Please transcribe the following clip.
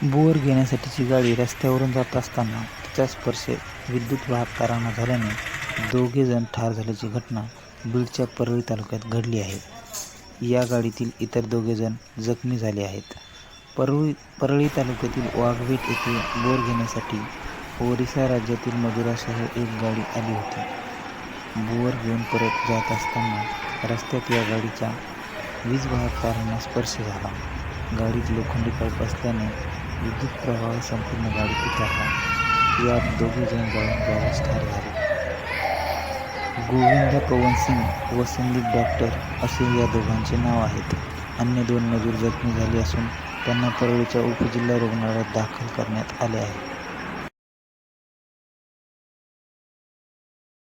Bore घेण्यासाठीची गाडी रस्त्यावरून जात असताना तिचा स्पर्श विद्युत वाहक झाल्याने दोघेजण ठार झाल्याची घटना बीडच्या परळी तालुक्यात घडली आहे. या गाडीतील इतर दोघेजण जखमी झाले आहेत. परळी परळी तालुक्यातील वाघवेट येथे बोर घेण्यासाठी ओरिसा राज्यातील मजुरासह एक गाडी आली होती. बोअर घेऊन परत जात असताना रस्त्यात या गाडीच्या वीज वाहकतारांना स्पर्श झाला. गाडीत लोखंडी पाईप असल्याने विद्युत प्रवाह संपूर्ण गाडीत उतरला यात दोघेजण जाऊन ठार झाले गोविंद पवन सिंग व संदीप डॉक्टर असे या दोघांचे नाव आहेत. अन्य दोन मजूर जखमी झाले असून त्यांना परळीच्या उपजिल्हा रुग्णालयात दाखल करण्यात आले आहे.